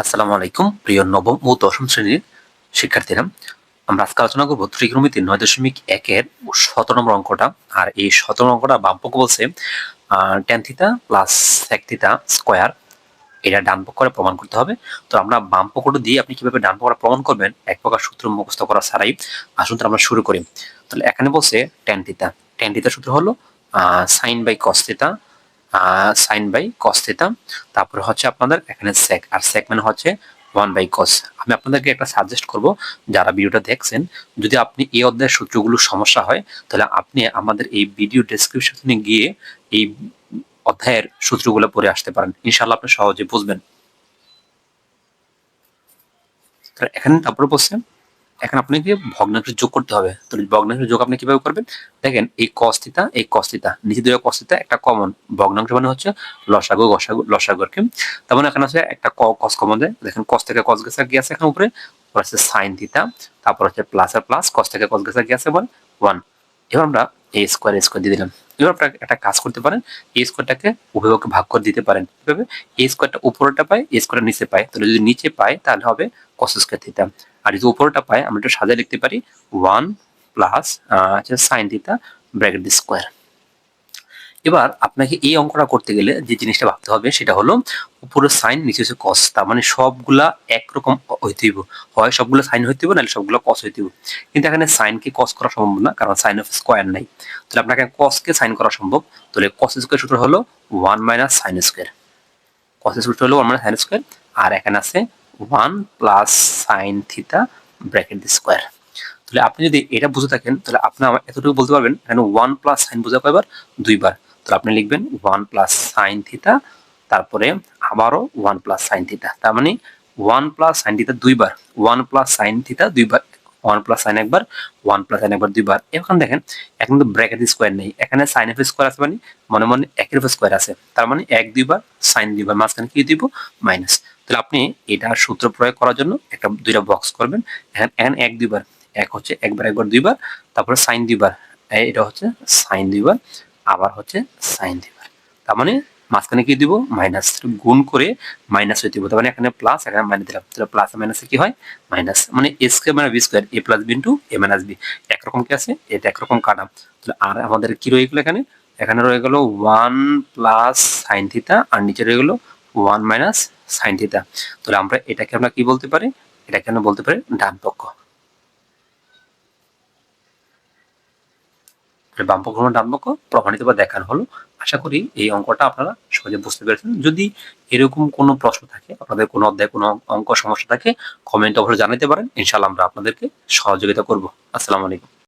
আসসালামু আলাইকুম, প্রিয় নবম ও দশম শ্রেণির শিক্ষার্থীরা। আমরা আজকে আলোচনা করব ত্রিকোণমিতি নয় দশমিক একের সতেরো নম্বর অঙ্কটা। আর এই সতেরো অঙ্কটা বামপক্ষ বলছে tan theta plus theta square এটা ডান পক্ষ প্রমাণ করতে হবে। তো আমরা বাম পক্ষটা দিয়ে আপনি কীভাবে ডান পক্ষটা প্রমাণ করবেন, এক প্রকার সূত্র মুখস্থ করা ছাড়াই। আসুন আমরা শুরু করি। তাহলে এখানে বলছে টেন থিতা সূত্র হলো sine by cos sine by cos theta তারপরে হচ্ছে আপনাদের এখানে সেক আর সেক মানে হচ্ছে ওয়ান বাই কস আমি আপনাদেরকে একটা সাজেস্ট করব, যারা ভিডিওটা দেখছেন, যদি আপনি এই অধ্যায়ের সূত্রগুলো সমস্যা হয়, তাহলে আপনি আমাদের এই ভিডিও ডেসক্রিপশনে গিয়ে এই অধ্যায়ের সূত্রগুলো পড়ে আসতে পারেন। ইনশাল্লাহ আপনি সহজে বুঝবেন। এখানে তারপরে বলছে এখন আপনাকে ভগ্নাংশ যোগ করতে হবে। তো ভগ্নাংশ যোগ আপনি কীভাবে করবেন? দেখেন, এই কস্তিতা এই কস্তিতা নিচে দুটো কস্তিতা একটা কমন ভগ্নাংশ মানে হচ্ছে লসাগু, গসাগু লসাগু কি তার মানে এখানে আছে একটা কস কমন দেয়। দেখেন কস থেকে কস গেছে কি আছে এখানে উপরে। আছে সাইন থিতা তারপর হচ্ছে প্লাস আর প্লাস কস থেকে কস গেছে কি আছে বল ওয়ান এবার আমরা এ স্কোয়ার স্কোয়ার দিয়ে দিলাম। এবার আপনারা একটা কাজ করতে পারেন এ স্কোয়ারটাকে উভয়কে ভাগ করে দিতে পারেন। কীভাবে? এ স্কোয়ারটা উপরটা পায় এ স্কোয়ারটা নিচে পায়। তাহলে যদি নিচে পায়, তাহলে হবে কস স্কোয়ার থিতা আর যদি উপরটা পাই আমরা একটু সাজা লিখতে পারি one plus sine theta bracket square এবার আপনাকে এই অঙ্কটা করতে গেলে যে জিনিসটা ভাবতে হবে সেটা হলো, উপরে সাইন নিচে হচ্ছে কস তার মানে সবগুলা একরকম হইতে হইব। হয় সবগুলো সাইন হইতে হইব, নাহলে সবগুলো কস হইতে হইব। কিন্তু এখানে সাইনকে কস করা সম্ভব না, কারণ সাইন অফ স্কোয়ার নাই। তাহলে আপনাকে কসকে সাইন করা সম্ভব। তাহলে কস স্কোয়ার সূত্র হলো one minus sine square cos হলো ওয়ান মাইনাস সাইন স্কোয়ার আর এখানে আছে one plus sine theta bracket square তাহলে আপনি যদি এটা বুঝে থাকেন, তাহলে আপনি আমার এতটুকু বলতে পারবেন, এখানে ওয়ান প্লাস সাইন বোঝা কয়বার দুইবার তাহলে আপনি লিখবেন ওয়ান প্লাস সাইন থিতা তারপরে আবারও ওয়ান প্লাস সাইন থিতা তার মানে ওয়ান প্লাস সাইন থিতা দুইবার ওয়ান প্লাস সাইন থিতা দুইবার ওয়ান প্লাস সাইন একবার ওয়ান প্লাস সাইন একবার দুইবার এখন দেখেন, এখন তো ব্র্যাকেট স্কোয়ার নেই। এখানে সাইন এফ স্কোয়ার আছে মানে মনে মনে একের স্কোয়ার আছে। তার মানে এক দুইবার সাইন দুইবার মাঝখানে কি দিব? মাইনাস তাহলে আপনি এটা সূত্র প্রয়োগ করার জন্য একটা দুইটা বক্স করবেন। এখানে এখানে এক দুইবার, এক হচ্ছে একবার একবার দুইবার, তারপরে সাইন দুইবার। এটা হচ্ছে সাইন দুইবার, আবার হচ্ছে সাইন দুইবার। তার মানে মাঝখানে কি দিব? মাইনাস গুণ করে মাইনাস হয়ে দিব। তার মানে এখানে প্লাস এখানে মাইনাস দিলাম। তাহলে প্লাস মাইনাসে কি হয়? মাইনাস মানে এ স্কোয়ার মানে b square a plus b into a minus b একরকম কি আছে? এটা একরকম কাটাম তাহলে আর আমাদের কি রয়ে গেলো এখানে? এখানে রয়ে গেল ওয়ান প্লাস সাইন থিতা আর নিচে রয়ে গেলো ওয়ান মাইনাস সাইন থিতা তাহলে আমরা এটাকে আমরা কি বলতে পারি? এটাকে আমরা বলতে পারি ডান পক্ষ বাম পক্ষ ডান প্রমাণিত বা দেখানো হলো। আশা করি এই অঙ্কটা আপনারা সহজে বুঝতে পেরেছেন। যদি এরকম কোনো প্রশ্ন থাকে, আপনাদের কোনো অধ্যায় কোনো অঙ্ক সমস্যা থাকে কমেন্ট অবশ্যই জানাতে পারেন। ইনশাল্লাহ আমরা আপনাদেরকে সহযোগিতা করব। আসসালামু আলাইকুম।